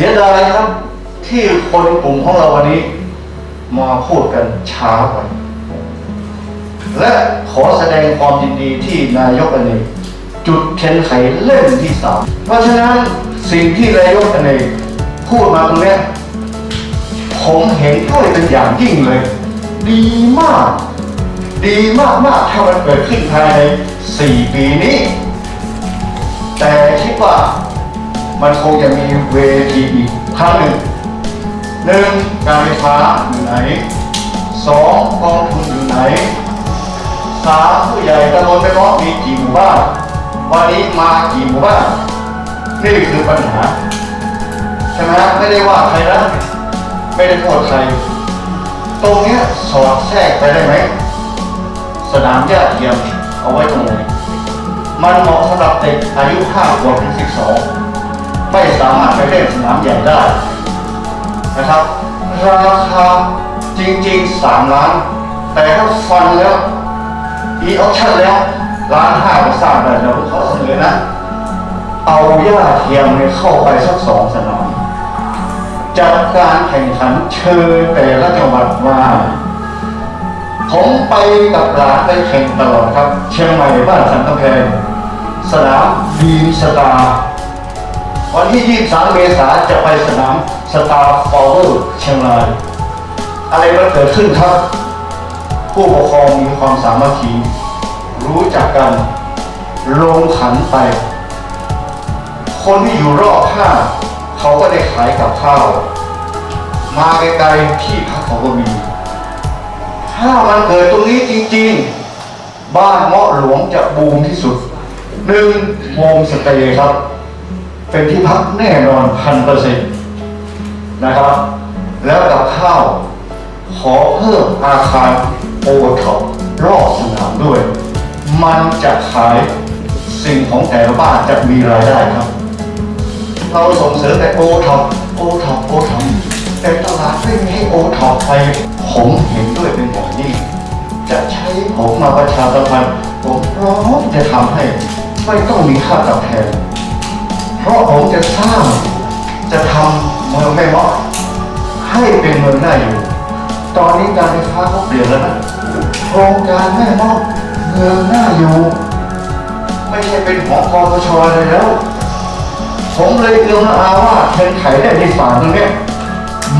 สียดายครับ ที่คนกลุ่มของเราวันนี้ มาพูดกันช้าไปและขอแสดงความยินดีที่นายกอเนกจุดเข็นไขเล่มที่สามเพราะฉะนั้นสิ่งที่นายกอเนกพูดมาตรงนี้ผมเห็นด้วยเป็นอย่างยิ่งเลย ดีมาก ดีมากมากถ้ามันเกิดขึ้นภายใน 4 ปีนี้ แต่คิดว่า มันคงจะมีเวทีอีกครั้งหนึ่งหนึ่งการไฟฟ้าอยู่ไหนสองกองทุนอยู่ไหนสามผู้ใหญ่ตะโกนไปร้องมีกี่หมู่บ้านวันนี้มากี่หมู่บ้านนี่คือปัญหาใช่ไหมไม่ได้ว่าใครนะไม่ได้โทษใคร ตรงเนี้ยสอดแทรกไปได้ไหมสนามหญ้าเทียมเอาไว้ตรงไหนมันเหมาะสำหรับเด็กอายุ5ขวบถึง12 ไม่สามารถไปเล่นสนามใหญ่ได้นะครับ ราคาจริงๆ 3 ล้าน แต่ถ้าฟันแล้วอีออปชั่นแล้วล้านห้าก็สร้างได้แล้วเขาเสนอนะ เอาหญ้าเทียมเนี่ยเข้าไปสักสองสนามจัดการแข่งขันเชิญแต่ละจังหวัดมาผมไปกับหลานไปแข่งตลอดครับ เชียงใหม่บ้านสันกำแพงสนามบีมสตาร์ วันที่ 23 เมษายนจะไปสนามสตาร์ฟอลเวอร์เชียงราย อะไรมันเกิดขึ้นครับ ผู้ปกครองมีความสามัคคีรู้จักกันลงขันไป คนที่อยู่รอบข้างเขาก็ได้ขายกับข้าว มาไกลๆที่พักเขาก็มี ถ้ามันเกิดตรงนี้จริงๆ บ้านเงาะหลวงจะบูมที่สุดหนึ่งโฮมสเตย์ครับ เป็นที่พักแน่นอนพันเปอร์เซ็นต์นะครับ แล้วกับข้าวขอเพิ่มอาคารโอท็อปรอบสนามด้วย มันจะขายสิ่งของแต่ละบ้านจะมีรายได้ครับ เราส่งเสริมแต่โอท็อปโอท็อปโอท็อปแต่ตลาดไม่มีให้โอท็อปไปผมเห็นด้วยเป็นอย่างยิ่งจะใช้ผมมาประชาสัมพันธ์ผมพร้อมจะทำให้ไม่ต้องมีค่าตอบแทน จะสร้างจะทำเมืองแม่เมาะให้เป็นเมืองน่าอยู่ ตอนนี้การไฟฟ้าเขาเปลี่ยนแล้วนะโครงการแม่เมาะเมืองน่าอยู่ ไม่ใช่เป็นของคอสชเลยแล้ว ผมเลยเอือมอาว่าเทนไขได้ในสารตรงนี้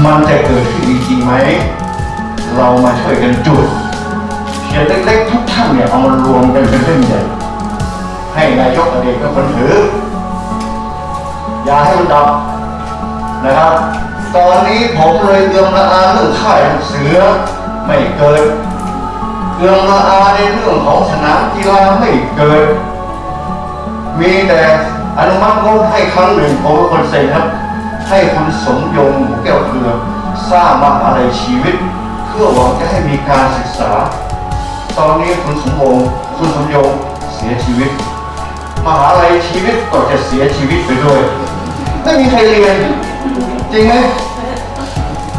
มันจะเกิดขึ้นจริงไหม เรามาช่วยกันจุดเขียนเล็กๆทุกท่านเนี่ยเอามารวมกันเป็นเรื่องใหญ่ให้นายกอดีตเป็นคนถือ อย่าให้มันดับนะครับ ตอนนี้ผมเลยเอือมละอาเรื่องค่ายลูกเสือไม่เกิดเอือมละอาในเรื่องของสนามกีฬาไม่เกิด มีแต่อนุมัติงบให้ครั้งหนึ่งผมเป็นคนเซ็นครับ ให้คุณสมยงหมูแก้วเครือสร้างมหาลัยชีวิต เพื่อหวังจะให้มีการศึกษา ตอนนี้คุณสมงคุณสมยงเสียชีวิต มหาลัยชีวิตก็จะเสียชีวิตไปด้วย ไม่มีใครเรียน จริงไหม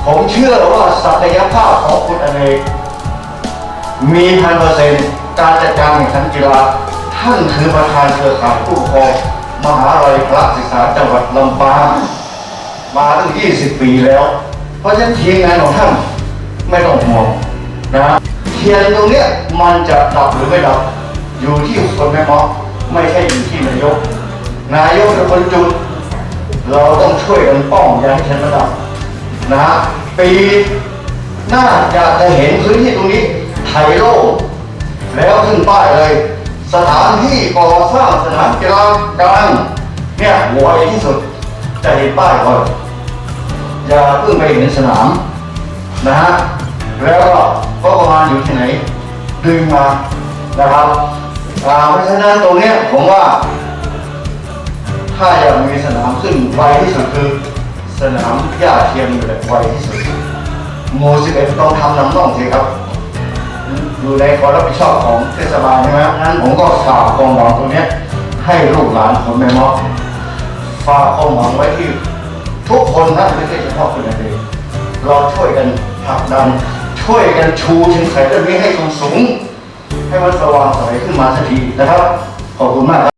ผมเชื่อว่าศักยภาพของคุณอเนกมีพันเปอร์เซ็นต์การจัดการแข่งขันกีฬาท่านคือประธานเครือข่ายผู้ปกครองมหาลัยพระศึกษาจังหวัดลำปางมาตั้ง 20 ปีแล้ว เพราะฉะนั้นทีมงานของท่านไม่ต้องห่วงนะเทียนตรงเนี้ยมันจะดับหรือไม่ดับ อยู่ที่คนแม่มอไม่ใช่อยู่ที่นายก นายกเป็นคนจุด เราต้องช่วยกันป้องอย่าให้ฉันระดับนะฮะปีหน้าอยากจะเห็นพื้นที่ตรงนี้ไถโล่งแล้วขึ้นป้ายเลย สถานที่ก่อสร้างสนามกีฬากลางเนี่ยไวที่สุดจะเห็นป้ายก่อนอย่าเพิ่งไปเห็นสนามนะฮะแล้วก็ก็ประมาณอยู่ที่ไหนดึงมานะครับอ่าเพราะฉะนั้นตรงเนี้ยผมว่า ถ้าอยากมีสนามขึ้นไวที่สุดคือ สนามหญ้าเทียมแบบไวที่สุดโมสิบเอ็ดต้องทำน้ำน่องสิครับอยู่ในความรับผิดชอบของเทศบาลใช่ไหมงั้นผมก็ฝากความหวังตรงเนี้ยให้ลูกหลานคนแม่มาฝากความหวังไว้ที่ทุกคนนะไม่ใช่เฉพาะคนเดียวเราช่วยกันผลักดัน ช่วยกันชูชิงไข่เรื่องนี้ให้สูงสูง ให้มันสว่างใสขึ้นมาสักทีนะครับ ขอบคุณมากครับ